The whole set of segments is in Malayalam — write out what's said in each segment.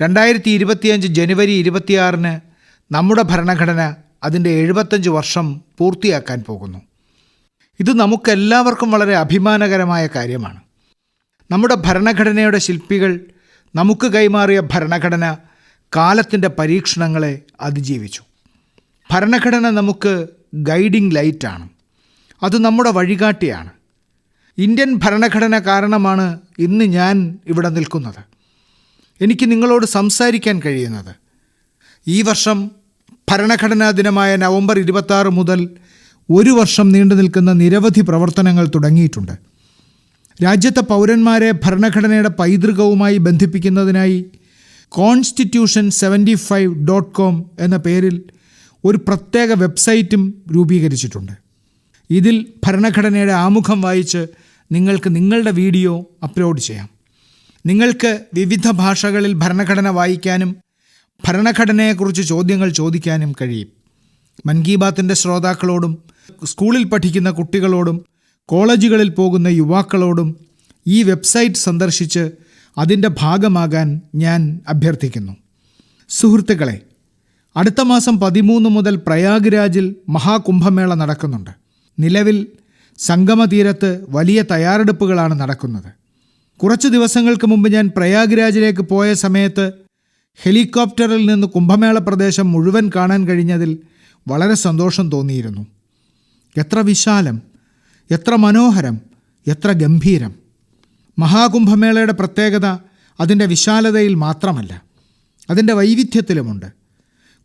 രണ്ടായിരത്തി ഇരുപത്തിയഞ്ച് ജനുവരി ഇരുപത്തിയാറിന് നമ്മുടെ ഭരണഘടന അതിന്റെ എഴുപത്തഞ്ച് വർഷം പൂർത്തിയാക്കാൻ പോകുന്നു. ഇത് നമുക്കെല്ലാവർക്കും വളരെ അഭിമാനകരമായ കാര്യമാണ്. നമ്മുടെ ഭരണഘടനയുടെ ശില്പികൾ നമുക്ക് കൈമാറിയ ഭരണഘടന കാലത്തിന്റെ പരീക്ഷണങ്ങളെ അതിജീവിച്ചു. ഭരണഘടന നമുക്ക് ഗൈഡിംഗ് ലൈറ്റാണ്. അത് നമ്മുടെ വഴികാട്ടിയാണ്. ഇന്ത്യൻ ഭരണഘടന കാരണമാണ് ഇന്ന് ഞാൻ ഇവിടെ നിൽക്കുന്നത്. എനിക്ക് നിങ്ങളോട് സംസാരിക്കാൻ കഴിയുന്നത്. ഈ വർഷം ഭരണഘടനാ ദിനമായ നവംബർ ഇരുപത്തി മുതൽ ഒരു വർഷം നീണ്ടു നിൽക്കുന്ന നിരവധി പ്രവർത്തനങ്ങൾ തുടങ്ങിയിട്ടുണ്ട്. രാജ്യത്തെ പൗരന്മാരെ ഭരണഘടനയുടെ പൈതൃകവുമായി ബന്ധിപ്പിക്കുന്നതിനായി constitution seventy five dot com എന്ന പേരിൽ ഒരു പ്രത്യേക വെബ്സൈറ്റും രൂപീകരിച്ചിട്ടുണ്ട്. ഇതിൽ ഭരണഘടനയുടെ ആമുഖം വായിച്ച് നിങ്ങൾക്ക് നിങ്ങളുടെ വീഡിയോ അപ്ലോഡ് ചെയ്യാം. നിങ്ങൾക്ക് വിവിധ ഭാഷകളിൽ ഭരണഘടന വായിക്കാനും ഭരണഘടനയെക്കുറിച്ച് ചോദ്യങ്ങൾ ചോദിക്കാനും കഴിയും. മൻ കി ബാത്തിന്റെ ശ്രോതാക്കളോടും സ്കൂളിൽ പഠിക്കുന്ന കുട്ടികളോടും കോളേജുകളിൽ പോകുന്ന യുവാക്കളോടും ഈ വെബ്സൈറ്റ് സന്ദർശിച്ച് അതിന്റെ ഭാഗമാകാൻ ഞാൻ അഭ്യർത്ഥിക്കുന്നു. സുഹൃത്തുക്കളെ അടുത്ത മാസം പതിമൂന്ന് മുതൽ പ്രയാഗ്രാജിൽ മഹാകുംഭമേള നടക്കുന്നുണ്ട്. നിലവിൽ സംഗമതീരത്ത് വലിയ തയ്യാറെടുപ്പുകളാണ് നടക്കുന്നത്. കുറച്ച് ദിവസങ്ങൾക്ക് മുമ്പ് ഞാൻ പ്രയാഗ്രാജിലേക്ക് പോയ സമയത്ത് ഹെലികോപ്റ്ററിൽ നിന്ന് കുംഭമേള പ്രദേശം മുഴുവൻ കാണാൻ കഴിഞ്ഞതിൽ വളരെ സന്തോഷം തോന്നിയിരുന്നു. എത്ര വിശാലം എത്ര മനോഹരം എത്ര ഗംഭീരം. മഹാകുംഭമേളയുടെ പ്രത്യേകത അതിന്റെ വിശാലതയിൽ മാത്രമല്ല അതിന്റെ വൈവിധ്യത്തിലുമുണ്ട്.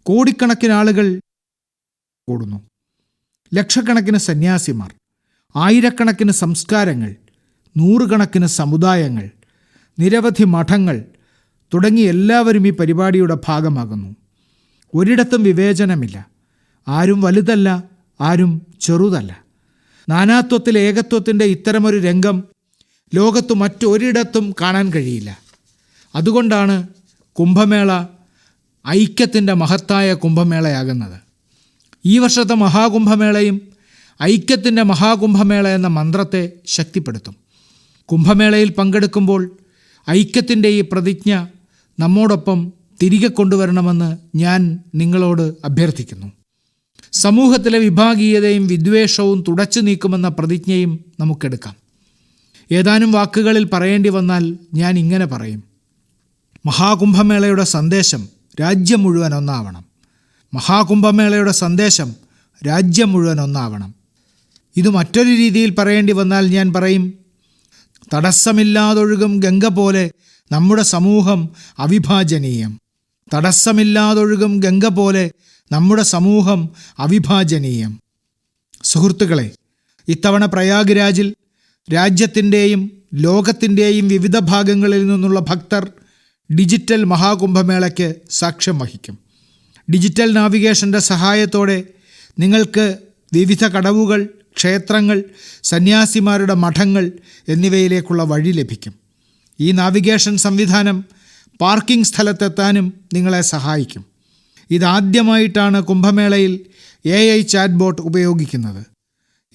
കോടിക്കണക്കിന് ആളുകൾ കൂടുന്നു. ലക്ഷക്കണക്കിന് സന്യാസിമാർ ആയിരക്കണക്കിന് സംസ്കാരങ്ങൾ നൂറുകണക്കിന് സമുദായങ്ങൾ നിരവധി മഠങ്ങൾ തുടങ്ങി എല്ലാവരും ഈ പരിപാടിയുടെ ഭാഗമാകുന്നു. ഒരിടത്തും വിവേചനമില്ല. ആരും വലുതല്ല ആരും ചെറുതല്ല. നാനാത്വത്തിൽ ഏകത്വത്തിന്റെ ഇത്തരമൊരു രംഗം ലോകത്ത് മറ്റൊരിടത്തും കാണാൻ കഴിയില്ല. അതുകൊണ്ടാണ് കുംഭമേള ഐക്യത്തിന്റെ മഹത്തായ കുംഭമേളയാകുന്നത്. ഈ വർഷത്തെ മഹാകുംഭമേളയും ഐക്യത്തിന്റെ മഹാകുംഭമേള എന്ന മന്ത്രത്തെ ശക്തിപ്പെടുത്തും. കുംഭമേളയിൽ പങ്കെടുക്കുമ്പോൾ ഐക്യത്തിന്റെ ഈ പ്രതിജ്ഞ നമ്മോടൊപ്പം തിരികെ കൊണ്ടുവരണമെന്ന് ഞാൻ നിങ്ങളോട് അഭ്യർത്ഥിക്കുന്നു. സമൂഹത്തിലെ വിഭാഗീയതയും വിദ്വേഷവും തുടച്ചു നീക്കുമെന്ന പ്രതിജ്ഞയും നമുക്കെടുക്കാം. ഏതാനും വാക്കുകളിൽ പറയേണ്ടി വന്നാൽ ഞാൻ ഇങ്ങനെ പറയും. മഹാകുംഭമേളയുടെ സന്ദേശം രാജ്യം മുഴുവൻ ഒന്നാവണം. മഹാകുംഭമേളയുടെ സന്ദേശം രാജ്യം മുഴുവൻ ഒന്നാവണം. ഇത് മറ്റൊരു രീതിയിൽ പറയേണ്ടി വന്നാൽ ഞാൻ പറയും തടസ്സമില്ലാതൊഴുകും ഗംഗ പോലെ നമ്മുടെ സമൂഹം അവിഭാജനീയം. തടസ്സമില്ലാതൊഴുകും ഗംഗ പോലെ നമ്മുടെ സമൂഹം അവിഭാജനീയം. സുഹൃത്തുക്കളെ ഇത്തവണ പ്രയാഗ്രാജിൽ രാജ്യത്തിന്റെയും ലോകത്തിന്റെയും വിവിധ ഭാഗങ്ങളിൽ നിന്നുള്ള ഭക്തർ ഡിജിറ്റൽ മഹാകുംഭമേളയ്ക്ക് സാക്ഷ്യം വഹിക്കും. ഡിജിറ്റൽ നാവിഗേഷന്റെ സഹായത്തോടെ നിങ്ങൾക്ക് വിവിധ കടവുകൾ ക്ഷേത്രങ്ങൾ സന്യാസിമാരുടെ മഠങ്ങൾ എന്നിവയിലേക്കുള്ള വഴി ലഭിക്കും. ഈ നാവിഗേഷൻ സംവിധാനം പാർക്കിംഗ് സ്ഥലത്തെത്താനും നിങ്ങളെ സഹായിക്കും. ഇതാദ്യമായിട്ടാണ് കുംഭമേളയിൽ എ ഐ ചാറ്റ് ബോട്ട് ഉപയോഗിക്കുന്നത്.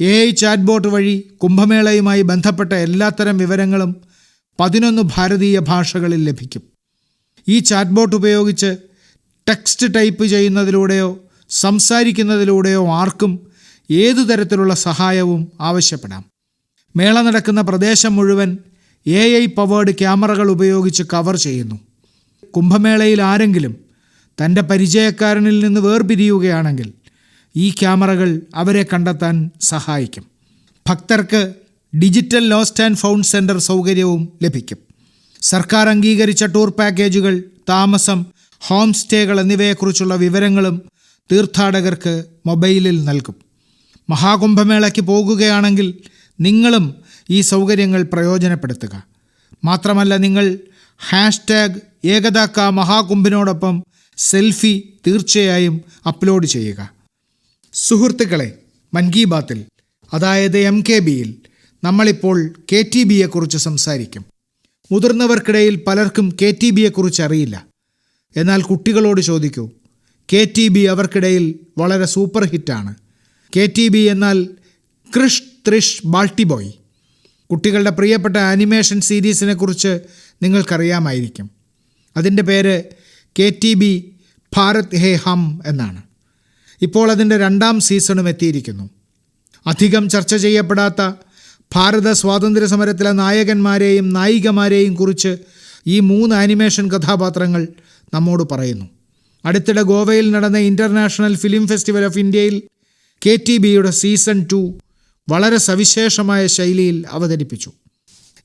എ ഐ ചാറ്റ് ബോട്ട് വഴി കുംഭമേളയുമായി ബന്ധപ്പെട്ട എല്ലാത്തരം വിവരങ്ങളും പതിനൊന്ന് ഭാരതീയ ഭാഷകളിൽ ലഭിക്കും. ഈ ചാറ്റ് ബോട്ട് ഉപയോഗിച്ച് ടെക്സ്റ്റ് ടൈപ്പ് ചെയ്യുന്നതിലൂടെയോ സംസാരിക്കുന്നതിലൂടെയോ ആർക്കും ഏതു തരത്തിലുള്ള സഹായവും ആവശ്യപ്പെടാം. മേള നടക്കുന്ന പ്രദേശം മുഴുവൻ എ ഐ പവേർഡ് ക്യാമറകൾ ഉപയോഗിച്ച് കവർ ചെയ്യുന്നു. കുംഭമേളയിൽ ആരെങ്കിലും തന്റെ പരിചയക്കാരനിൽ നിന്ന് വേർപിരിയുകയാണെങ്കിൽ ഈ ക്യാമറകൾ അവരെ കണ്ടെത്താൻ സഹായിക്കും. ഭക്തർക്ക് digital lost and found centre സൗകര്യവും ലഭിക്കും. സർക്കാർ അംഗീകരിച്ച ടൂർ പാക്കേജുകൾ താമസം ഹോം സ്റ്റേകൾ എന്നിവയെക്കുറിച്ചുള്ള വിവരങ്ങളും തീർത്ഥാടകർക്ക് മൊബൈലിൽ നൽകും. മഹാകുംഭമേളയ്ക്ക് പോകുകയാണെങ്കിൽ നിങ്ങളും ഈ സൗകര്യങ്ങൾ പ്രയോജനപ്പെടുത്തുക. മാത്രമല്ല നിങ്ങൾ ഹാഷ്ടാഗ് ഏകതാക്ക മഹാകുംഭിനോടൊപ്പം സെൽഫി തീർച്ചയായും അപ്ലോഡ് ചെയ്യുക. സുഹൃത്തുക്കളെ മൻ കി ബാത്തിൽ അതായത് എം കെ ബിയിൽ നമ്മളിപ്പോൾ കെ ടി ബിയെക്കുറിച്ച് സംസാരിക്കും. മുതിർന്നവർക്കിടയിൽ പലർക്കും കെ ടി ബിയെക്കുറിച്ച് അറിയില്ല. എന്നാൽ കുട്ടികളോട് ചോദിക്കൂ കെ ടി ബി അവർക്കിടയിൽ വളരെ സൂപ്പർ ഹിറ്റാണ്. കെ ടി ബി എന്നാൽ ക്രിഷ് ത്രിഷ് ബാൾട്ടിബോയ് കുട്ടികളുടെ പ്രിയപ്പെട്ട ആനിമേഷൻ സീരീസിനെ കുറിച്ച് നിങ്ങൾക്കറിയാമായിരിക്കും. അതിന്റെ പേര് K T B Bharat Hai Hum എന്നാണ്. ഇപ്പോൾ അതിന്റെ രണ്ടാം സീസണും എത്തിയിരിക്കുന്നു. അധികം ചർച്ച ചെയ്യപ്പെടാത്ത ഭാരത സ്വാതന്ത്ര്യ സമരത്തിലെ നായകന്മാരെയും നായികമാരെയും കുറിച്ച് ഈ മൂന്ന് ആനിമേഷൻ കഥാപാത്രങ്ങൾ നമ്മോട് പറയുന്നു. അടുത്തിടെ ഗോവയിൽ നടന്ന ഇന്റർനാഷണൽ ഫിലിം ഫെസ്റ്റിവൽ ഓഫ് ഇന്ത്യയിൽ കെ ടി ബിയുടെ സീസൺ ടു വളരെ സവിശേഷമായ ശൈലിയിൽ അവതരിപ്പിച്ചു.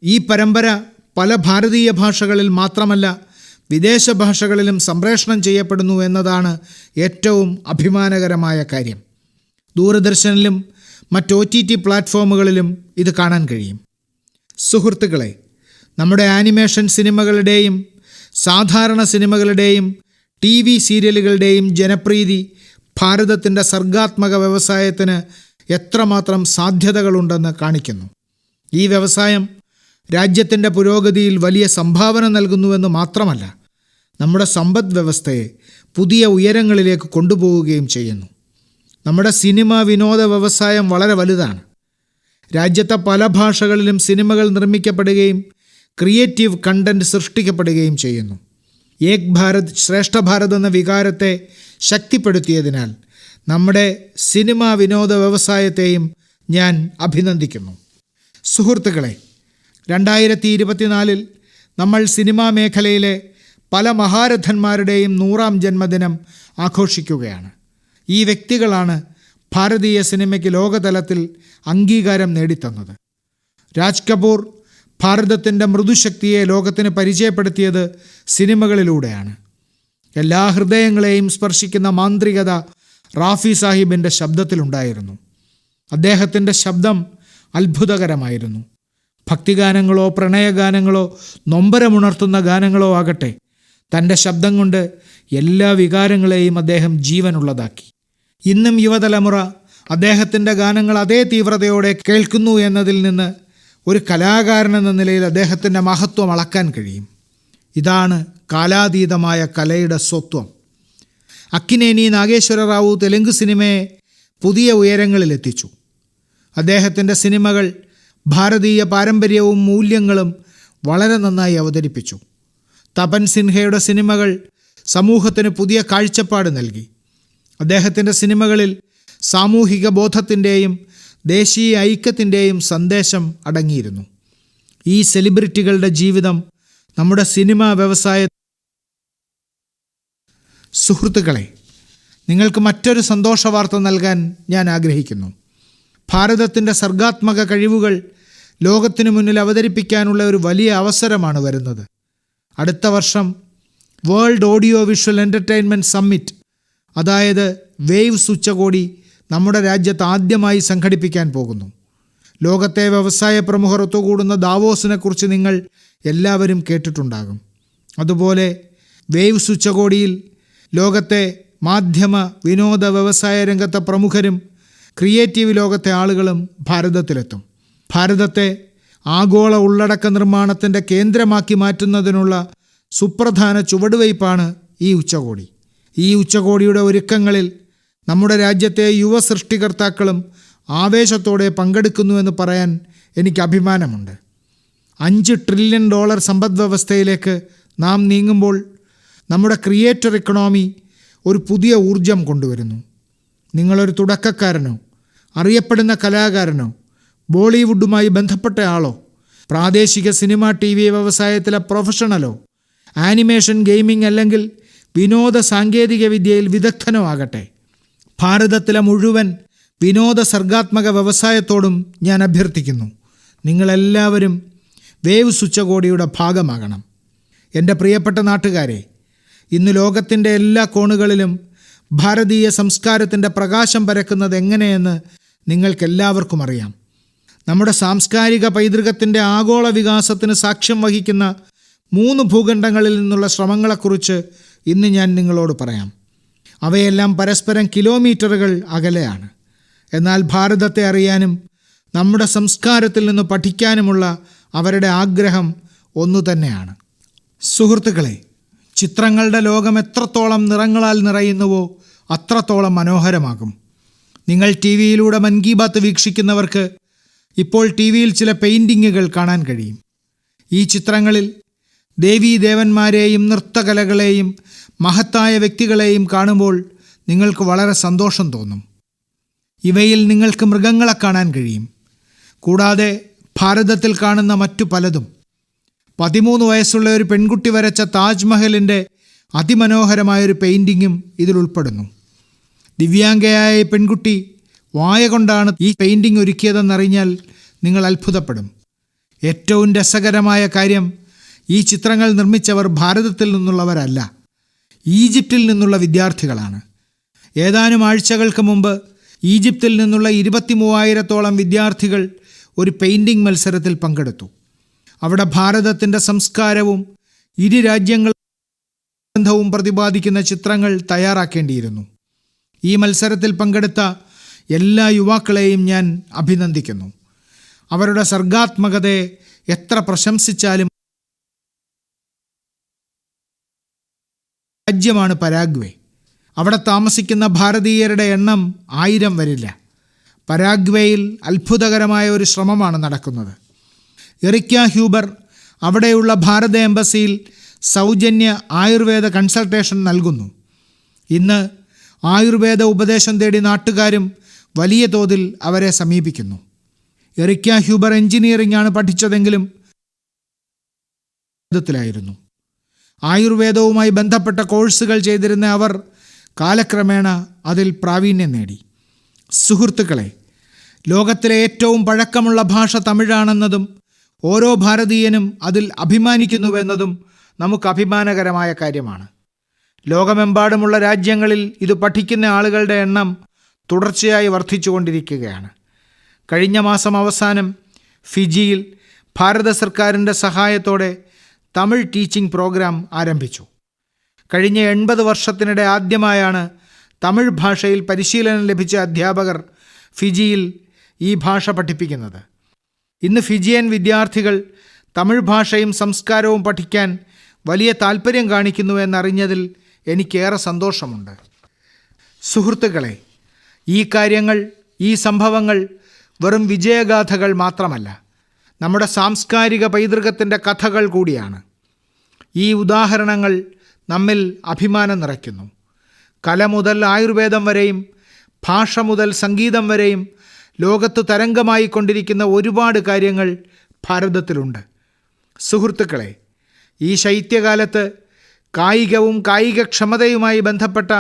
ഈ പരമ്പര പല ഭാരതീയ ഭാഷകളിൽ മാത്രമല്ല വിദേശ ഭാഷകളിലും സംപ്രേഷണം ചെയ്യപ്പെടുന്നു എന്നതാണ് ഏറ്റവും അഭിമാനകരമായ കാര്യം. ദൂരദർശനിലും മറ്റ് ഒ ടി ടി പ്ലാറ്റ്ഫോമുകളിലും ഇത് കാണാൻ കഴിയും. സുഹൃത്തുക്കളെ നമ്മുടെ ആനിമേഷൻ സിനിമകളുടെയും സാധാരണ സിനിമകളുടെയും ടി വി സീരിയലുകളുടെയും ജനപ്രീതി ഭാരതത്തിന്റെ സർഗാത്മക വ്യവസായത്തിന് എത്രമാത്രം സാധ്യതകളുണ്ടെന്ന് കാണിക്കുന്നു. ഈ വ്യവസായം രാജ്യത്തിന്റെ പുരോഗതിയിൽ വലിയ സംഭാവന നൽകുന്നുവെന്ന് മാത്രമല്ല നമ്മുടെ സമ്പദ് വ്യവസ്ഥയെ പുതിയ ഉയരങ്ങളിലേക്ക് കൊണ്ടുപോവുകയും ചെയ്യുന്നു. നമ്മുടെ സിനിമ വിനോദ വ്യവസായം വളരെ വലുതാണ്. രാജ്യത്തെ പല ഭാഷകളിലും സിനിമകൾ നിർമ്മിക്കപ്പെടുകയും ക്രിയേറ്റീവ് കണ്ടന്റ് സൃഷ്ടിക്കപ്പെടുകയും ചെയ്യുന്നു. ഏക് ഭാരത് ശ്രേഷ്ഠ ഭാരത് എന്ന വികാരത്തെ ശക്തിപ്പെടുത്തിയതിനാൽ നമ്മുടെ സിനിമാ വിനോദ വ്യവസായത്തെയും ഞാൻ അഭിനന്ദിക്കുന്നു. സുഹൃത്തുക്കളെ രണ്ടായിരത്തി ഇരുപത്തിനാലിൽ നമ്മൾ സിനിമാ മേഖലയിലെ പല മഹാരഥന്മാരുടെയും നൂറാം ജന്മദിനം ആഘോഷിക്കുകയാണ്. ഈ വ്യക്തികളാണ് ഭാരതീയ സിനിമയ്ക്ക് ലോകതലത്തിൽ അംഗീകാരം നേടിത്തന്നത്. രാജ് കപൂർ ഭാരതത്തിന്റെ മൃദുശക്തിയെ ലോകത്തിന് പരിചയപ്പെടുത്തിയത് സിനിമകളിലൂടെയാണ്. എല്ലാ ഹൃദയങ്ങളെയും സ്പർശിക്കുന്ന മാന്ത്രികത റാഫി സാഹിബിന്റെ ശബ്ദത്തിലുണ്ടായിരുന്നു. അദ്ദേഹത്തിന്റെ ശബ്ദം അത്ഭുതകരമായിരുന്നു. ഭക്തിഗാനങ്ങളോ പ്രണയഗാനങ്ങളോ നൊമ്പരമുണർത്തുന്ന ഗാനങ്ങളോ ആകട്ടെ തന്റെ ശബ്ദം കൊണ്ട് എല്ലാ വികാരങ്ങളെയും അദ്ദേഹം ജീവനുള്ളതാക്കി. ഇന്നും യുവതലമുറ അദ്ദേഹത്തിന്റെ ഗാനങ്ങൾ അതേ തീവ്രതയോടെ കേൾക്കുന്നു എന്നതിൽ നിന്ന് ഒരു കലാകാരൻ എന്ന നിലയിൽ അദ്ദേഹത്തിന്റെ മഹത്വം അളക്കാൻ കഴിയും. ഇതാണ് കാലാതീതമായ കലയുടെ സ്വത്വം. അക്കിനേനി നാഗേശ്വര റാവു തെലുങ്ക് സിനിമയെ പുതിയ ഉയരങ്ങളിലെത്തിച്ചു. അദ്ദേഹത്തിന്റെ സിനിമകൾ ഭാരതീയ പാരമ്പര്യവും മൂല്യങ്ങളും വളരെ നന്നായി അവതരിപ്പിച്ചു. തപൻ സിൻഹയുടെ സിനിമകൾ സമൂഹത്തിന് പുതിയ കാഴ്ചപ്പാട് നൽകി. അദ്ദേഹത്തിന്റെ സിനിമകളിൽ സാമൂഹിക ബോധത്തിന്റെയും ദേശീയ ഐക്യത്തിന്റെയും സന്ദേശം അടങ്ങിയിരുന്നു. ഈ സെലിബ്രിറ്റികളുടെ ജീവിതം നമ്മുടെ സിനിമാ വ്യവസായ സുഹൃത്തുക്കളെ നിങ്ങൾക്ക് മറ്റൊരു സന്തോഷ വാർത്ത നൽകാൻ ഞാൻ ആഗ്രഹിക്കുന്നു. ഭാരതത്തിന്റെ സർഗാത്മക കഴിവുകൾ ലോകത്തിനു മുന്നിൽ അവതരിപ്പിക്കാനുള്ള ഒരു വലിയ അവസരമാണ് വരുന്നത്. അടുത്ത വർഷം world audio visual entertainment summit അതായത് വേവ്സ് ഉച്ചകോടി നമ്മുടെ രാജ്യത്ത് ആദ്യമായി സംഘടിപ്പിക്കാൻ പോകുന്നു. ലോകത്തെ വ്യവസായ പ്രമുഖർ ഒത്തുകൂടുന്ന ദാവോസിനെക്കുറിച്ച് നിങ്ങൾ എല്ലാവരും കേട്ടിട്ടുണ്ടാകും. അതുപോലെ വേവ്സ് ഉച്ചകോടിയിൽ ലോകത്തെ മാധ്യമ വിനോദ വ്യവസായ രംഗത്തെ പ്രമുഖരും ക്രിയേറ്റീവ് ലോകത്തെ ആളുകളും ഭാരതത്തിലെത്തും. ഭാരതത്തെ ആഗോള ഉള്ളടക്ക നിർമ്മാണത്തിന്റെ കേന്ദ്രമാക്കി മാറ്റുന്നതിനുള്ള സുപ്രധാന ചുവടുവയ്പ്പാണ് ഈ ഉച്ചകോടി. ഈ ഉച്ചകോടിയുടെ ഒരുക്കങ്ങളിൽ നമ്മുടെ രാജ്യത്തെ യുവ സൃഷ്ടികർത്താക്കളും ആവേശത്തോടെ പങ്കെടുക്കുന്നുവെന്ന് പറയാൻ എനിക്ക് അഭിമാനമുണ്ട്. അഞ്ച് ട്രില്യൺ ഡോളർ സമ്പദ്വ്യവസ്ഥയിലേക്ക് നാം നീങ്ങുമ്പോൾ നമ്മുടെ ക്രിയേറ്റർ ഇക്കണോമി ഒരു പുതിയ ഊർജം കൊണ്ടുവരുന്നു. നിങ്ങളൊരു തുടക്കക്കാരനോ അറിയപ്പെടുന്ന കലാകാരനോ ബോളിവുഡുമായി ബന്ധപ്പെട്ട ആളോ പ്രാദേശിക സിനിമ ടി വി വ്യവസായത്തിലെ പ്രൊഫഷണലോ ആനിമേഷൻ ഗെയിമിംഗ് അല്ലെങ്കിൽ വിനോദ സാങ്കേതിക വിദ്യയിൽ വിദഗ്ധനോ ആകട്ടെ. ഭാരതത്തിലെ മുഴുവൻ വിനോദ സർഗാത്മക വ്യവസായത്തോടും ഞാൻ അഭ്യർത്ഥിക്കുന്നു. നിങ്ങളെല്ലാവരും വേവ് സ്വിച്ചകോടിയുടെ ഭാഗമാകണം. എന്റെ പ്രിയപ്പെട്ട നാട്ടുകാരെ ഇന്ന് ലോകത്തിന്റെ എല്ലാ കോണുകളിലും ഭാരതീയ സംസ്കാരത്തിന്റെ പ്രകാശം പരക്കുന്നത് എങ്ങനെയെന്ന് നിങ്ങൾക്കെല്ലാവർക്കും അറിയാം. നമ്മുടെ സാംസ്കാരിക പൈതൃകത്തിന്റെ ആഗോള വികാസത്തിന് സാക്ഷ്യം വഹിക്കുന്ന മൂന്ന് ഭൂഖണ്ഡങ്ങളിൽ നിന്നുള്ള ശ്രമങ്ങളെക്കുറിച്ച് ഇന്ന് ഞാൻ നിങ്ങളോട് പറയാം. അവയെല്ലാം പരസ്പരം കിലോമീറ്ററുകൾ അകലെയാണ്. എന്നാൽ ഭാരതത്തെ അറിയാനും നമ്മുടെ സംസ്കാരത്തിൽ നിന്ന് പഠിക്കാനുമുള്ള അവരുടെ ആഗ്രഹം ഒന്നു തന്നെയാണ് സുഹൃത്തുക്കളെ ചിത്രങ്ങളുടെ ലോകം എത്രത്തോളം നിറങ്ങളാൽ നിറയുന്നുവോ അത്രത്തോളം മനോഹരമാകും. നിങ്ങൾ ടി വിയിലൂടെ മൻ കി ബാത്ത് വീക്ഷിക്കുന്നവർക്ക് ഇപ്പോൾ ടി വിയിൽ ചില പെയിന്റിങ്ങുകൾ കാണാൻ കഴിയും. ഈ ചിത്രങ്ങളിൽ ദേവീദേവന്മാരെയും നൃത്തകലകളെയും മഹത്തായ വ്യക്തികളെയും കാണുമ്പോൾ നിങ്ങൾക്ക് വളരെ സന്തോഷം തോന്നും. ഇവയിൽ നിങ്ങൾക്ക് മൃഗങ്ങളെ കാണാൻ കഴിയും. കൂടാതെ ഭാരതത്തിൽ കാണുന്ന മറ്റു പലതും പതിമൂന്ന് വയസ്സുള്ള ഒരു പെൺകുട്ടി വരച്ച താജ്മഹലിന്റെ അതിമനോഹരമായൊരു പെയിന്റിങ്ങും ഇതിൽ ഉൾപ്പെടുന്നു. ദിവ്യാംഗയായ പെൺകുട്ടി വായ കൊണ്ടാണ് ഈ പെയിന്റിംഗ് ഒരുക്കിയതെന്നറിഞ്ഞാൽ നിങ്ങൾ അത്ഭുതപ്പെടും. ഏറ്റവും രസകരമായ കാര്യം ഈ ചിത്രങ്ങൾ നിർമ്മിച്ചവർ ഭാരതത്തിൽ നിന്നുള്ളവരല്ല ഈജിപ്തിൽ നിന്നുള്ള വിദ്യാർത്ഥികളാണ്. ഏതാനും ആഴ്ചകൾക്ക് മുമ്പ് ഈജിപ്തിൽ നിന്നുള്ള ഇരുപത്തി മൂവായിരത്തോളം വിദ്യാർത്ഥികൾ ഒരു പെയിന്റിംഗ് മത്സരത്തിൽ പങ്കെടുത്തു. അവിടെ ഭാരതത്തിന്റെ സംസ്കാരവും ഇരു രാജ്യങ്ങൾ ബന്ധവും പ്രതിപാദിക്കുന്ന ചിത്രങ്ങൾ തയ്യാറാക്കേണ്ടിയിരുന്നു. ഈ മത്സരത്തിൽ പങ്കെടുത്ത എല്ലാ യുവാക്കളെയും ഞാൻ അഭിനന്ദിക്കുന്നു. അവരുടെ സർഗാത്മകതയെ എത്ര പ്രശംസിച്ചാലും രാജ്യമാണ് പരാഗ്വേ. അവിടെ താമസിക്കുന്ന ഭാരതീയരുടെ എണ്ണം ആയിരം വരില്ല. പരാഗ്വേയിൽ അത്ഭുതകരമായ ഒരു ശ്രമമാണ് നടക്കുന്നത്. എറിക്ക ഹ്യൂബർ അവിടെയുള്ള ഭാരത എംബസിയിൽ സൗജന്യ ആയുർവേദ കൺസൾട്ടേഷൻ നൽകുന്നു. ഇന്ന് ആയുർവേദ ഉപദേശം തേടി നാട്ടുകാരും വലിയ തോതിൽ അവരെ സമീപിക്കുന്നു. എറിക്ക ഹ്യൂബർ എഞ്ചിനീയറിംഗ് ആണ് പഠിച്ചതെങ്കിലും ത്തിലായിരുന്നു. ആയുർവേദവുമായി ബന്ധപ്പെട്ട കോഴ്സുകൾ ചെയ്തിരുന്ന അവർ കാലക്രമേണ അതിൽ പ്രാവീണ്യം നേടി. സുഹൃത്തുക്കളെ ലോകത്തിലെ ഏറ്റവും പഴക്കമുള്ള ഭാഷ തമിഴാണെന്നതും ഓരോ ഭാരതീയനും അതിൽ അഭിമാനിക്കുന്നുവെന്നതും നമുക്ക് അഭിമാനകരമായ കാര്യമാണ്. ലോകമെമ്പാടുമുള്ള രാജ്യങ്ങളിൽ ഇത് പഠിക്കുന്ന ആളുകളുടെ എണ്ണം തുടർച്ചയായി വർദ്ധിച്ചുകൊണ്ടിരിക്കുകയാണ്. കഴിഞ്ഞ മാസം അവസാനം ഫിജിയിൽ ഭാരത സർക്കാരിന്റെ സഹായത്തോടെ തമിഴ് ടീച്ചിംഗ് പ്രോഗ്രാം ആരംഭിച്ചു. കഴിഞ്ഞ എൺപത് വർഷത്തിനിടെ ആദ്യമായാണ് തമിഴ് ഭാഷയിൽ പരിശീലനം ലഭിച്ച അധ്യാപകർ ഫിജിയിൽ ഈ ഭാഷ പഠിപ്പിക്കുന്നത്. ഇന്ന് ഫിജിയൻ വിദ്യാർത്ഥികൾ തമിഴ് ഭാഷയും സംസ്കാരവും പഠിക്കാൻ വലിയ താല്പര്യം കാണിക്കുന്നു എന്നറിഞ്ഞതിൽ എനിക്കേറെ സന്തോഷമുണ്ട്. സുഹൃത്തുക്കളെ ഈ കാര്യങ്ങൾ ഈ സംഭവങ്ങൾ വെറും വിജയഗാഥകൾ മാത്രമല്ല നമ്മുടെ സാംസ്കാരിക പൈതൃകത്തിന്റെ കഥകൾ കൂടിയാണ്. ഈ ഉദാഹരണങ്ങൾ നമ്മിൽ അഭിമാനം നിറയ്ക്കുന്നു. കല മുതൽ ആയുർവേദം വരെയും ഭാഷ മുതൽ സംഗീതം വരെയും ലോകത്ത് തരംഗമായി കൊണ്ടിരിക്കുന്ന ഒരുപാട് കാര്യങ്ങൾ ഭാരതത്തിലുണ്ട്. സുഹൃത്തുക്കളെ ഈ ശൈത്യകാലത്ത് കായികവും കായികക്ഷമതയുമായി ബന്ധപ്പെട്ട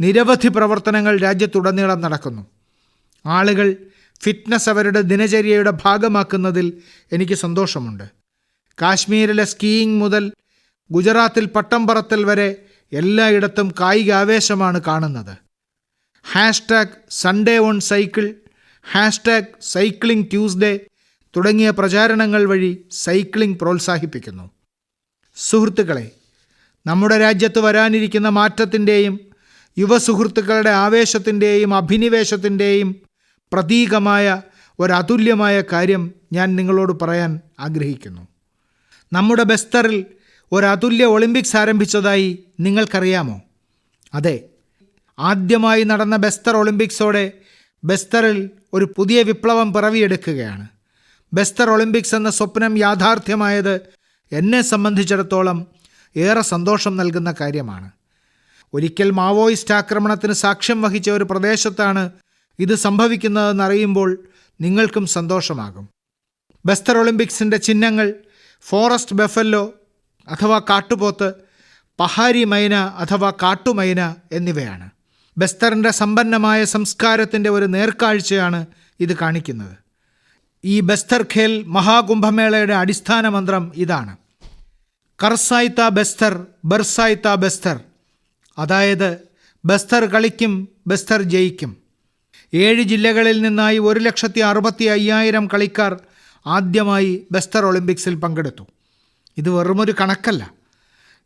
നിരവധി പ്രവർത്തനങ്ങൾ രാജ്യത്തുടനീളം നടക്കുന്നു. ആളുകൾ ഫിറ്റ്നസ് അവരുടെ ദിനചര്യയുടെ ഭാഗമാക്കുന്നതിൽ എനിക്ക് സന്തോഷമുണ്ട്. കാശ്മീരിലെ സ്കീയിങ് മുതൽ ഗുജറാത്തിൽ പട്ടം പറത്തൽ വരെ എല്ലായിടത്തും കായിക ആവേശമാണ് കാണുന്നത്. Hashtag Sunday on cycle hashtag cycling Tuesday തുടങ്ങിയ പ്രചാരണങ്ങൾ വഴി സൈക്ലിംഗ് പ്രോത്സാഹിപ്പിക്കുന്നു. സുഹൃത്തുക്കളെ നമ്മുടെ രാജ്യത്ത് വരാനിരിക്കുന്ന മാറ്റത്തിന്റെയും യുവസുഹൃത്തുക്കളുടെ ആവേശത്തിന്റെയും അഭിനിവേശത്തിന്റെയും പ്രതീകമായ ഒരതുല്യമായ കാര്യം ഞാൻ നിങ്ങളോട് പറയാൻ ആഗ്രഹിക്കുന്നു. നമ്മുടെ ബസ്തറിൽ ഒരതുല്യ ഒളിമ്പിക്സ് ആരംഭിച്ചതായി നിങ്ങൾക്കറിയാമോ? അതെ ആദ്യമായി നടന്ന ബസ്തർ ഒളിമ്പിക്സോടെ ബസ്തറിൽ ഒരു പുതിയ വിപ്ലവം പിറവിയെടുക്കുകയാണ്. ബെസ്തർ ഒളിമ്പിക്സ് എന്ന സ്വപ്നം യാഥാർത്ഥ്യമായത് എന്നെ സംബന്ധിച്ചിടത്തോളം ഏറെ സന്തോഷം നൽകുന്ന കാര്യമാണ്. ഒരിക്കൽ മാവോയിസ്റ്റ് ആക്രമണത്തിന് സാക്ഷ്യം വഹിച്ച ഒരു പ്രദേശത്താണ് ഇത് സംഭവിക്കുന്നതെന്നറിയുമ്പോൾ നിങ്ങൾക്കും സന്തോഷമാകും. ബസ്തർ ഒളിമ്പിക്സിന്റെ ചിഹ്നങ്ങൾ ഫോറസ്റ്റ് ബെഫല്ലോ അഥവാ കാട്ടുപോത്ത് പഹാരി മൈന അഥവാ കാട്ടുമൈന എന്നിവയാണ്. ബസ്തറിന്റെ സമ്പന്നമായ സംസ്കാരത്തിന്റെ ഒരു നേർക്കാഴ്ചയാണ് ഇത് കാണിക്കുന്നത്. ഈ ബസ്തർ ഖേൽ മഹാകുംഭമേളയുടെ അടിസ്ഥാന മന്ത്രം ഇതാണ്. കർസായിത്ത ബസ്തർ ബർസായിത്ത ബസ്തർ. അതായത് ബസ്തർ കളിക്കും ബസ്തർ ജയിക്കും. ഏഴ് ജില്ലകളിൽ നിന്നായി ഒരു ലക്ഷത്തി അറുപത്തി അയ്യായിരം കളിക്കാർ ആദ്യമായി ബസ്തർ ഒളിമ്പിക്സിൽ പങ്കെടുത്തു. ഇത് വെറുമൊരു കണക്കല്ല.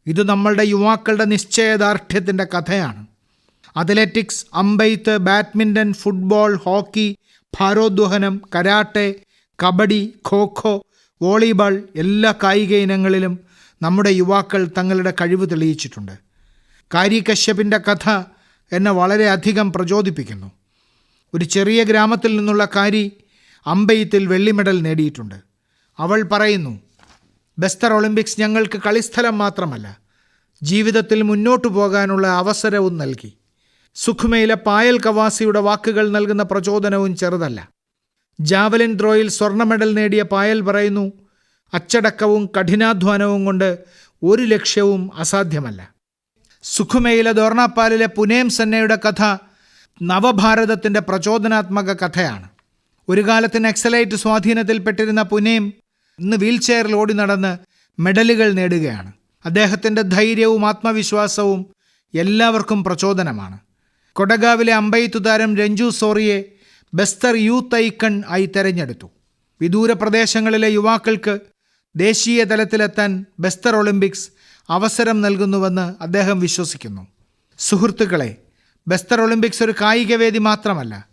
ഇത് നമ്മളുടെ യുവാക്കളുടെ നിശ്ചയദാർഢ്യത്തിന്റെ കഥയാണ്. അത്ലറ്റിക്സ് അമ്പെയ്ത്ത് ബാഡ്മിന്റൺ ഫുട്ബോൾ ഹോക്കി ഭാരോദ്വഹനം കരാട്ടെ കബഡി ഖോഖോ വോളിബോൾ എല്ലാ കായിക ഇനങ്ങളിലും നമ്മുടെ യുവാക്കൾ തങ്ങളുടെ കഴിവ് തെളിയിച്ചിട്ടുണ്ട്. കാരി കശ്യപിന്റെ കഥ എന്നെ വളരെയധികം പ്രചോദിപ്പിക്കുന്നു. ഒരു ചെറിയ ഗ്രാമത്തിൽ നിന്നുള്ള കാരി അമ്പെയ്ത്തിൽ വെള്ളി മെഡൽ നേടിയിട്ടുണ്ട്. അവൾ പറയുന്നു ബെസ്തർ ഒളിമ്പിക്സ് ഞങ്ങൾക്ക് കളിസ്ഥലം മാത്രമല്ല ജീവിതത്തിൽ മുന്നോട്ടു പോകാനുള്ള അവസരവും നൽകി. സുഖ്മയിലെ പായൽ കവാസിയുടെ വാക്കുകൾ നൽകുന്ന പ്രചോദനവും ചെറുതല്ല. ജാവലിൻ ത്രോയിൽ സ്വർണ മെഡൽ നേടിയ പായൽ പറയുന്നു അച്ചടക്കവും കഠിനാധ്വാനവും കൊണ്ട് ഒരു ലക്ഷ്യവും അസാധ്യമല്ല. സുഖുമയിലെ ദോർണാപ്പാലിലെ പുനേം സെന്നയുടെ കഥ നവഭാരതത്തിന്റെ പ്രചോദനാത്മക കഥയാണ്. ഒരു കാലത്തിന് എക്സലൈറ്റ് സ്വാധീനത്തിൽപ്പെട്ടിരുന്ന പുനേം ഇന്ന് വീൽചെയറിൽ ഓടി നടന്ന് മെഡലുകൾ നേടുകയാണ്. അദ്ദേഹത്തിന്റെ ധൈര്യവും ആത്മവിശ്വാസവും എല്ലാവർക്കും പ്രചോദനമാണ്. കൊടഗാവിലെ അമ്പെയ്ത്തു താരം രഞ്ജു സോറിയെ ബസ്തർ യൂത്ത് ഐക്കൺ ആയി തെരഞ്ഞെടുത്തു. വിദൂര പ്രദേശങ്ങളിലെ യുവാക്കൾക്ക് ദേശീയ തലത്തിലെത്താൻ ബസ്തർ ഒളിമ്പിക്സ് അവസരം നൽകുന്നുവെന്ന് അദ്ദേഹം വിശ്വസിക്കുന്നു. സുഹൃത്തുക്കളെ ബസ്തർ ഒളിമ്പിക്സ് ഒരു കായികവേദി മാത്രമല്ല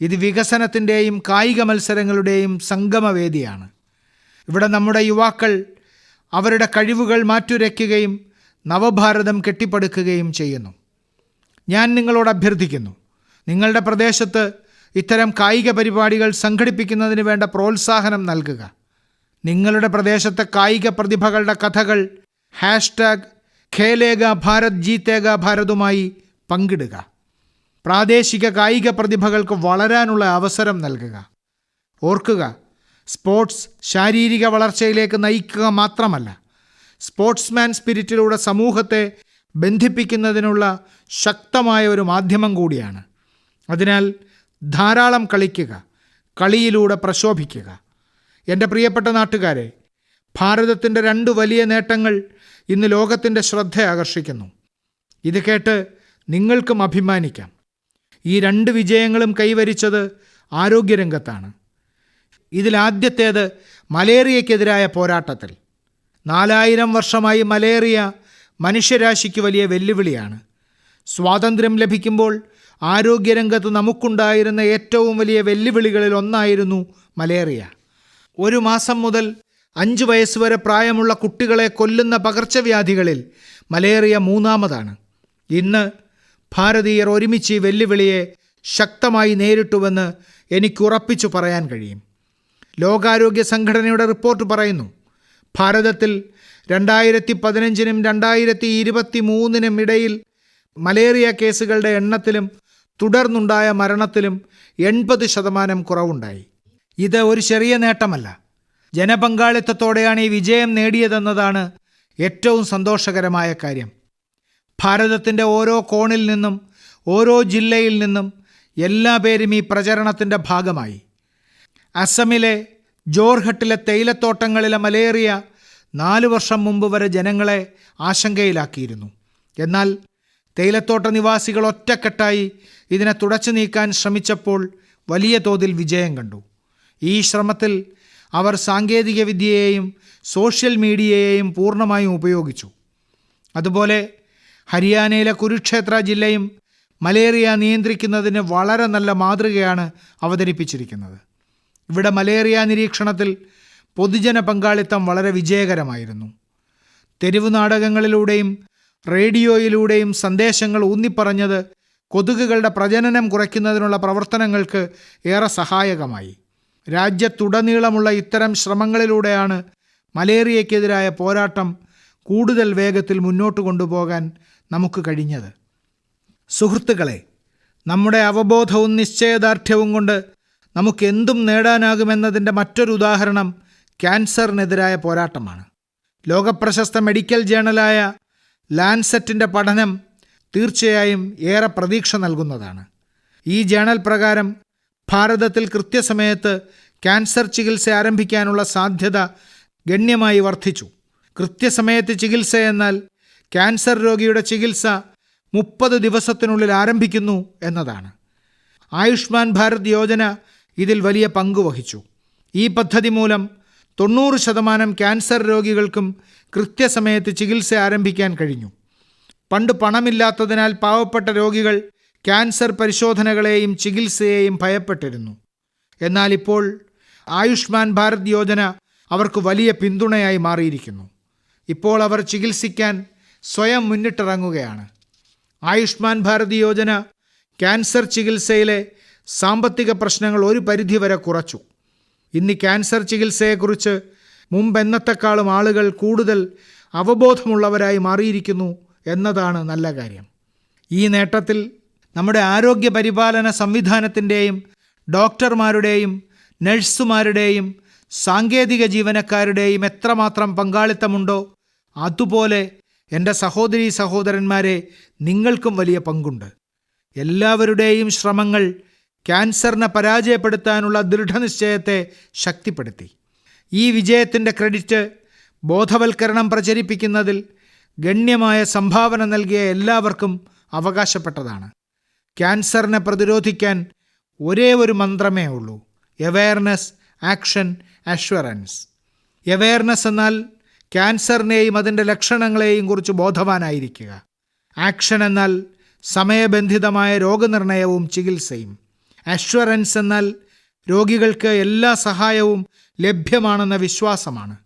ഇത് വികസനത്തിന്റെയും കായിക മത്സരങ്ങളുടെയും സംഗമവേദിയാണ്. ഇവിടെ നമ്മുടെ യുവാക്കൾ അവരുടെ കഴിവുകൾ മാറ്റുരയ്ക്കുകയും നവഭാരതം കെട്ടിപ്പടുക്കുകയും ചെയ്യുന്നു. ഞാൻ നിങ്ങളോട് അഭ്യർത്ഥിക്കുന്നു. നിങ്ങളുടെ പ്രദേശത്ത് ഇത്തരം കായിക പരിപാടികൾ സംഘടിപ്പിക്കുന്നതിന് വേണ്ട പ്രോത്സാഹനം നൽകുക. നിങ്ങളുടെ പ്രദേശത്തെ കായിക പ്രതിഭകളുടെ കഥകൾ ഹാഷ്ടാഗ് ഖേലേഗ ഭാരത് ജീത്തേഗ ഭാരതുമായി പങ്കിടുക. പ്രാദേശിക കായിക പ്രതിഭകൾക്ക് വളരാനുള്ള അവസരം നൽകുക. ഓർക്കുക സ്പോർട്സ് ശാരീരിക വളർച്ചയിലേക്ക് നയിക്കുക മാത്രമല്ല സ്പോർട്സ്മാൻ സ്പിരിറ്റിലൂടെ സമൂഹത്തെ ബന്ധിപ്പിക്കുന്നതിനുള്ള ശക്തമായ ഒരു മാധ്യമം കൂടിയാണ്. അതിനാൽ ധാരാളം കളിക്കുക കളിയിലൂടെ പ്രശോഭിക്കുക. എന്റെ പ്രിയപ്പെട്ട നാട്ടുകാരെ ഭാരതത്തിന്റെ രണ്ട് വലിയ നേട്ടങ്ങൾ ഇന്ന് ലോകത്തിന്റെ ശ്രദ്ധ ആകർഷിക്കുന്നു ഇത് കേട്ട് നിങ്ങൾക്കും അഭിമാനിക്കാം. ഈ രണ്ട് വിജയങ്ങളും കൈവരിച്ചത് ആരോഗ്യരംഗത്താണ്. ഇതിലാദ്യത്തേത് മലേറിയയ്ക്കെതിരായ പോരാട്ടത്തിൽ. നാലായിരം വർഷമായി മലേറിയ മനുഷ്യരാശിക്ക് വലിയ വെല്ലുവിളിയാണ്. സ്വാതന്ത്ര്യം ലഭിക്കുമ്പോൾ ആരോഗ്യരംഗത്ത് നമുക്കുണ്ടായിരുന്ന ഏറ്റവും വലിയ വെല്ലുവിളികളിൽ ഒന്നായിരുന്നു മലേറിയ. ഒരു മാസം മുതൽ അഞ്ച് വയസ്സുവരെ പ്രായമുള്ള കുട്ടികളെ കൊല്ലുന്ന പകർച്ചവ്യാധികളിൽ മലേറിയ മൂന്നാമതാണ്. ഇന്ന് ഭാരതീയർ ഒരുമിച്ച് ഈ വെല്ലുവിളിയെ ശക്തമായി നേരിട്ടുവെന്ന് എനിക്ക് ഉറപ്പിച്ചു പറയാൻ കഴിയും. ലോകാരോഗ്യ സംഘടനയുടെ റിപ്പോർട്ട് പറയുന്നു ഭാരതത്തിൽ രണ്ടായിരത്തി പതിനഞ്ചിനും രണ്ടായിരത്തി ഇരുപത്തി മൂന്നിനും ഇടയിൽ മലേറിയ കേസുകളുടെ എണ്ണത്തിലും തുടർന്നുണ്ടായ മരണത്തിലും എൺപത് ശതമാനം കുറവുണ്ടായി. ഇത് ഒരു ചെറിയ നേട്ടമല്ല. ജനപങ്കാളിത്തത്തോടെയാണ് ഈ വിജയം നേടിയതെന്നതാണ് ഏറ്റവും സന്തോഷകരമായ കാര്യം. ഭാരതത്തിന്റെ ഓരോ കോണിൽ നിന്നും ഓരോ ജില്ലയിൽ നിന്നും എല്ലാ പേരും ഈ പ്രചരണത്തിന്റെ ഭാഗമായി. അസമിലെ ജോർഹട്ടിലെ തേയിലത്തോട്ടങ്ങളിലെ മലേറിയ നാലു വർഷം മുമ്പ് വരെ ജനങ്ങളെ ആശങ്കയിലാക്കിയിരുന്നു. എന്നാൽ തേയിലത്തോട്ട നിവാസികൾ ഒറ്റക്കെട്ടായി ഇതിനെ തുടച്ചു നീക്കാൻ ശ്രമിച്ചപ്പോൾ വലിയ തോതിൽ വിജയം കണ്ടു. ഈ ശ്രമത്തിൽ അവർ സാങ്കേതികവിദ്യയെയും സോഷ്യൽ മീഡിയയെയും പൂർണമായും ഉപയോഗിച്ചു. അതുപോലെ ഹരിയാനയിലെ കുരുക്ഷേത്ര ജില്ലയും മലേറിയ നിയന്ത്രിക്കുന്നതിന് വളരെ നല്ല മാതൃകയാണ് അവതരിപ്പിച്ചിരിക്കുന്നത്. ഇവിടെ മലേറിയ നിരീക്ഷണത്തിൽ പൊതുജന പങ്കാളിത്തം വളരെ വിജയകരമായിരുന്നു. തെരുവ് നാടകങ്ങളിലൂടെയും റേഡിയോയിലൂടെയും സന്ദേശങ്ങൾ ഊന്നിപ്പറഞ്ഞത് കൊതുകുകളുടെ പ്രജനനം കുറയ്ക്കുന്നതിനുള്ള പ്രവർത്തനങ്ങൾക്ക് ഏറെ സഹായകമായി. രാജ്യത്തുടനീളമുള്ള ഇത്തരം ശ്രമങ്ങളിലൂടെയാണ് മലേറിയയ്ക്കെതിരായ പോരാട്ടം കൂടുതൽ വേഗത്തിൽ മുന്നോട്ട് കൊണ്ടുപോകാൻ നമുക്ക് കഴിഞ്ഞത്. സുഹൃത്തുക്കളെ നമ്മുടെ അവബോധവും നിശ്ചയദാർഢ്യവും കൊണ്ട് നമുക്ക് എന്തും നേടാനാകുമെന്നതിന്റെ മറ്റൊരു ഉദാഹരണം ക്യാൻസറിനെതിരായ പോരാട്ടമാണ്. ലോകപ്രശസ്ത മെഡിക്കൽ ജേണലായ ലാൻസെറ്റിന്റെ പഠനം തീർച്ചയായും ഏറെ പ്രതീക്ഷ നൽകുന്നതാണ്. ഈ ജേണൽ പ്രകാരം ഭാരതത്തിൽ കൃത്യസമയത്ത് ക്യാൻസർ ചികിത്സ ആരംഭിക്കാനുള്ള സാധ്യത ഗണ്യമായി വർദ്ധിച്ചു. കൃത്യസമയത്ത് ചികിത്സ എന്നാൽ ക്യാൻസർ രോഗിയുടെ ചികിത്സ മുപ്പത് ദിവസത്തിനുള്ളിൽ ആരംഭിക്കുന്നു എന്നതാണ്. ആയുഷ്മാൻ ഭാരത് യോജന ഇതിൽ വലിയ പങ്ക് വഹിച്ചു. ഈ പദ്ധതി മൂലം തൊണ്ണൂറ് ശതമാനം ക്യാൻസർ രോഗികൾക്കും കൃത്യസമയത്ത് ചികിത്സ ആരംഭിക്കാൻ കഴിഞ്ഞു. പണ്ട് പണമില്ലാത്തതിനാൽ പാവപ്പെട്ട രോഗികൾ ക്യാൻസർ പരിശോധനകളെയും ചികിത്സയെയും ഭയപ്പെട്ടിരുന്നു. എന്നാൽ ഇപ്പോൾ ആയുഷ്മാൻ ഭാരത് യോജന അവർക്ക് വലിയ പിന്തുണയായി മാറിയിരിക്കുന്നു. ഇപ്പോൾ അവർ ചികിത്സിക്കാൻ സ്വയം മുന്നിട്ടിറങ്ങുകയാണ്. ആയുഷ്മാൻ ഭാരത് യോജന ക്യാൻസർ ചികിത്സയിലെ സാമ്പത്തിക പ്രശ്നങ്ങൾ ഒരു പരിധിവരെ കുറച്ചു. ഇന്ന് ക്യാൻസർ ചികിത്സയെക്കുറിച്ച് മുമ്പെന്നത്തെക്കാളും ആളുകൾ കൂടുതൽ അവബോധമുള്ളവരായി മാറിയിരിക്കുന്നു എന്നതാണ് നല്ല കാര്യം. ഈ നേട്ടത്തിൽ നമ്മുടെ ആരോഗ്യ പരിപാലന സംവിധാനത്തിന്റെയും ഡോക്ടർമാരുടെയും നഴ്സുമാരുടെയും സാങ്കേതിക ജീവനക്കാരുടെയും എത്രമാത്രം പങ്കാളിത്തമുണ്ടോ അതുപോലെ എന്റെ സഹോദരീ സഹോദരന്മാരെ നിങ്ങൾക്കും വലിയ പങ്കുണ്ട്. എല്ലാവരുടെയും ശ്രമങ്ങൾ ക്യാൻസറിനെ പരാജയപ്പെടുത്താനുള്ള ദൃഢനിശ്ചയത്തെ ശക്തിപ്പെടുത്തി. ഈ വിജയത്തിന്റെ ക്രെഡിറ്റ് ബോധവൽക്കരണം പ്രചരിപ്പിക്കുന്നതിൽ ഗണ്യമായ സംഭാവന നൽകിയ എല്ലാവർക്കും അവകാശപ്പെട്ടതാണ്. ക്യാൻസറിനെ പ്രതിരോധിക്കാൻ ഒരേ ഒരു മന്ത്രമേ ഉള്ളൂ. അവെയർനെസ് ആക്ഷൻ അഷ്വറൻസ് അവെയർനെസ് എന്നാൽ ക്യാൻസറിനെയും അതിന്റെ ലക്ഷണങ്ങളെയും കുറിച്ച് ബോധവാനായിരിക്കുക. ആക്ഷൻ എന്നാൽ സമയബന്ധിതമായ രോഗനിർണയവും ചികിത്സയും. അഷ്വറൻസ് എന്നാൽ രോഗികൾക്ക് എല്ലാ സഹായവും ലഭ്യമാണെന്ന വിശ്വാസമാണ്.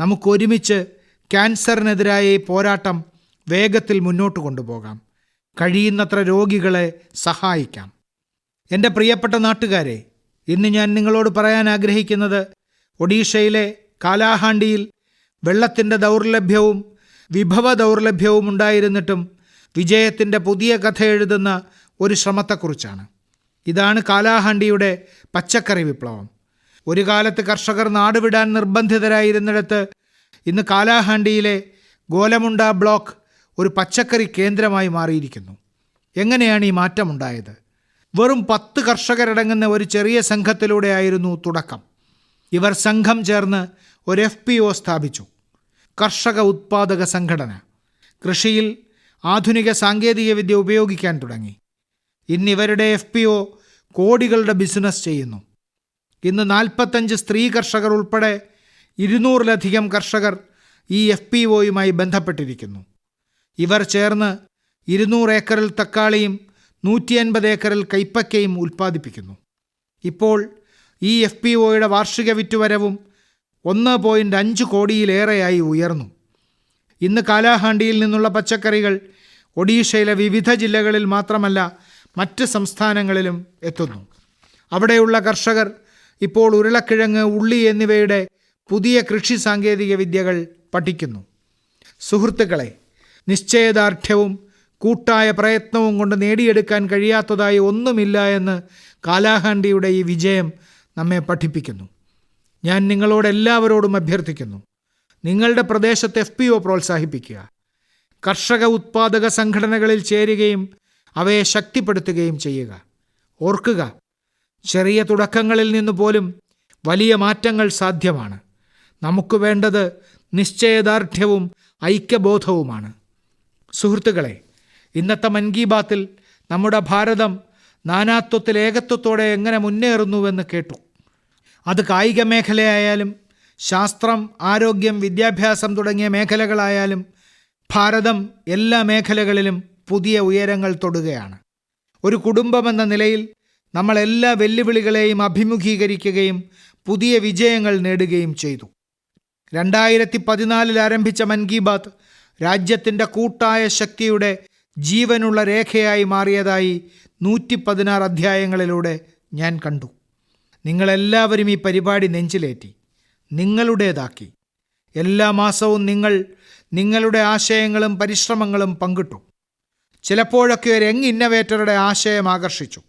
നമുക്കൊരുമിച്ച് ക്യാൻസറിനെതിരായ ഈ പോരാട്ടം വേഗത്തിൽ മുന്നോട്ട് കൊണ്ടുപോകാം. കഴിയുന്നത്ര രോഗികളെ സഹായിക്കാം. എന്റെ പ്രിയപ്പെട്ട നാട്ടുകാരെ ഇന്ന് ഞാൻ നിങ്ങളോട് പറയാൻ ആഗ്രഹിക്കുന്നത് ഒഡീഷയിലെ കാലാഹാണ്ടിയിൽ വെള്ളത്തിന്റെ ദൗർലഭ്യവും വിഭവ ദൗർലഭ്യവും ഉണ്ടായിരുന്നിട്ടും വിജയത്തിന്റെ പുതിയ കഥ എഴുതുന്ന ഒരു ശ്രമത്തെക്കുറിച്ചാണ്. ഇതാണ് കാലാഹണ്ടിയുടെ പച്ചക്കറി വിപ്ലവം. ഒരു കാലത്ത് കർഷകർ നാടുവിടാൻ നിർബന്ധിതരായിരുന്നിടത്ത് ഇന്ന് കാലാഹാണ്ടിയിലെ ഗോലമുണ്ട ബ്ലോക്ക് ഒരു പച്ചക്കറി കേന്ദ്രമായി മാറിയിരിക്കുന്നു. എങ്ങനെയാണ് ഈ മാറ്റമുണ്ടായത്? വെറും പത്ത് കർഷകരടങ്ങുന്ന ഒരു ചെറിയ സംഘത്തിലൂടെയായിരുന്നു തുടക്കം. ഇവർ സംഘം ചേർന്ന് ഒരു എഫ് പി ഒ സ്ഥാപിച്ചു. കർഷക ഉത്പാദക സംഘടന. കൃഷിയിൽ ആധുനിക സാങ്കേതികവിദ്യ ഉപയോഗിക്കാൻ തുടങ്ങി. ഇന്ന് ഇവരുടെ എഫ് പി ഒ കോടികളുടെ ബിസിനസ് ചെയ്യുന്നു. ഇന്ന് നാൽപ്പത്തഞ്ച് സ്ത്രീ കർഷകർ ഉൾപ്പെടെ ഇരുന്നൂറിലധികം കർഷകർ ഈ എഫ് പി ഒയുമായി ബന്ധപ്പെട്ടിരിക്കുന്നു. ഇവർ ചേർന്ന് ഇരുന്നൂറ് ഏക്കറിൽ തക്കാളിയും നൂറ്റി അൻപത് ഏക്കറിൽ കൈപ്പക്കയും ഉൽപ്പാദിപ്പിക്കുന്നു. ഇപ്പോൾ ഈ എഫ് പി ഒയുടെ വാർഷിക വിറ്റുവരവും ഒന്ന് പോയിന്റ് അഞ്ച് കോടിയിലേറെയായി ഉയർന്നു. ഇന്ന് കാലാഹാണ്ടിയിൽ നിന്നുള്ള പച്ചക്കറികൾ ഒഡീഷയിലെ വിവിധ ജില്ലകളിൽ മാത്രമല്ല മറ്റ് സംസ്ഥാനങ്ങളിലും എത്തുന്നു. അവിടെയുള്ള കർഷകർ ഇപ്പോൾ ഉരുളക്കിഴങ്ങ് ഉള്ളി എന്നിവയുടെ പുതിയ കൃഷി സാങ്കേതിക വിദ്യകൾ പഠിക്കുന്നു. സുഹൃത്തുക്കളെ നിശ്ചയദാർഢ്യവും കൂട്ടായ പ്രയത്നവും കൊണ്ട് നേടിയെടുക്കാൻ കഴിയാത്തതായി ഒന്നുമില്ല എന്ന് കാലാഹാണ്ടിയുടെ ഈ വിജയം നമ്മെ പഠിപ്പിക്കുന്നു. ഞാൻ നിങ്ങളോട് എല്ലാവരോടും അഭ്യർത്ഥിക്കുന്നു. നിങ്ങളുടെ പ്രദേശത്ത് എഫ് പ്രോത്സാഹിപ്പിക്കുക. കർഷക ഉത്പാദക സംഘടനകളിൽ ചേരുകയും അവയെ ശക്തിപ്പെടുത്തുകയും ചെയ്യുക. ഓർക്കുക ചെറിയ തുടക്കങ്ങളിൽ നിന്ന് പോലും വലിയ മാറ്റങ്ങൾ സാധ്യമാണ്. നമുക്ക് വേണ്ടത് നിശ്ചയദാർഢ്യവും ഐക്യബോധവുമാണ്. സുഹൃത്തുക്കളെ ഇന്നത്തെ മൻ കി ബാത്തിൽ നമ്മുടെ ഭാരതം നാനാത്വത്തിൽ ഏകത്വത്തോടെ എങ്ങനെ മുന്നേറുന്നുവെന്ന് കേട്ടു. അത് കായിക മേഖലയായാലും ശാസ്ത്രം ആരോഗ്യം വിദ്യാഭ്യാസം തുടങ്ങിയ മേഖലകളായാലും ഭാരതം എല്ലാ മേഖലകളിലും പുതിയ ഉയരങ്ങൾ തൊടുകയാണ്. ഒരു കുടുംബമെന്ന നിലയിൽ നമ്മൾ എല്ലാ വെല്ലുവിളികളെയും അഭിമുഖീകരിക്കുകയും പുതിയ വിജയങ്ങൾ നേടുകയും ചെയ്തു. രണ്ടായിരത്തി പതിനാലിൽ ആരംഭിച്ച മൻ കി ബാത്ത് രാജ്യത്തിന്റെ കൂട്ടായ ശക്തിയുടെ ജീവനുള്ള രേഖയായി മാറിയതായി നൂറ്റി പതിനാറ് അധ്യായങ്ങളിലൂടെ ഞാൻ കണ്ടു. നിങ്ങളെല്ലാവരും ഈ പരിപാടി നെഞ്ചിലേറ്റി നിങ്ങളുടേതാക്കി. എല്ലാ മാസവും നിങ്ങൾ നിങ്ങളുടെ ആശയങ്ങളും പരിശ്രമങ്ങളും പങ്കിട്ടു. ചിലപ്പോഴൊക്കെ ഒരു യങ് ഇന്നവേറ്ററുടെ ആശയം ആകർഷിച്ചു.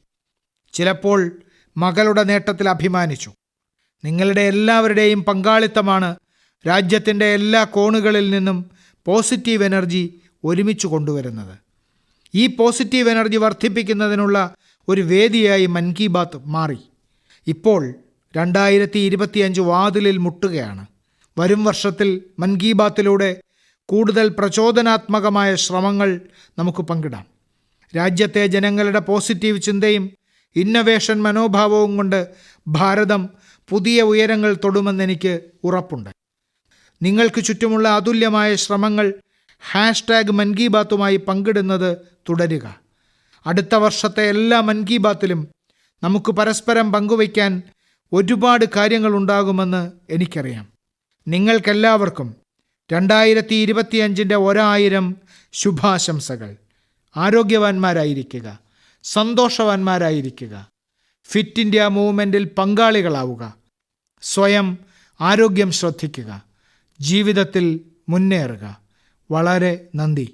ചിലപ്പോൾ മകളുടെ നേട്ടത്തിൽ അഭിമാനിച്ചു. നിങ്ങളുടെ എല്ലാവരുടെയും പങ്കാളിത്തമാണ് രാജ്യത്തിന്റെ എല്ലാ കോണുകളിൽ നിന്നും പോസിറ്റീവ് എനർജി ഒരുമിച്ച് കൊണ്ടുവരുന്നത്. ഈ പോസിറ്റീവ് എനർജി വർദ്ധിപ്പിക്കുന്നതിനുള്ള ഒരു വേദിയായി മൻ കി ബാത്ത് മാറി. ഇപ്പോൾ രണ്ടായിരത്തി ഇരുപത്തിയഞ്ച് വാതിലിൽ മുട്ടുകയാണ്. വരും വർഷത്തിൽ മൻ കി ബാത്തിലൂടെ കൂടുതൽ പ്രചോദനാത്മകമായ ശ്രമങ്ങൾ നമുക്ക് പങ്കിടാം. രാജ്യത്തെ ജനങ്ങളുടെ പോസിറ്റീവ് ചിന്തയും ഇന്നവേഷൻ മനോഭാവവും കൊണ്ട് ഭാരതം പുതിയ ഉയരങ്ങൾ തൊടുമെന്ന് എനിക്ക് ഉറപ്പുണ്ട്. നിങ്ങൾക്ക് ചുറ്റുമുള്ള അതുല്യമായ ശ്രമങ്ങൾ ഹാഷ്ടാഗ് മൻ കി ബാത്തുമായി പങ്കിടുന്നത് തുടരുക. അടുത്ത വർഷത്തെ എല്ലാ മൻ കി ബാത്തിലും നമുക്ക് പരസ്പരം പങ്കുവയ്ക്കാൻ ഒരുപാട് കാര്യങ്ങളുണ്ടാകുമെന്ന് എനിക്കറിയാം. നിങ്ങൾക്കെല്ലാവർക്കും രണ്ടായിരത്തി ഇരുപത്തിയഞ്ചിന്റെ ഒരായിരം ശുഭാശംസകൾ. ആരോഗ്യവാന്മാരായിരിക്കുക സന്തോഷവാന്മാരായിരിക്കുക ഫിറ്റ് ഇന്ത്യ മൂവ്മെന്റിൽ പങ്കാളികളാവുക സ്വയം ആരോഗ്യം ശ്രദ്ധിക്കുക ജീവിതത്തിൽ മുന്നേറുക. വളരെ നന്ദി.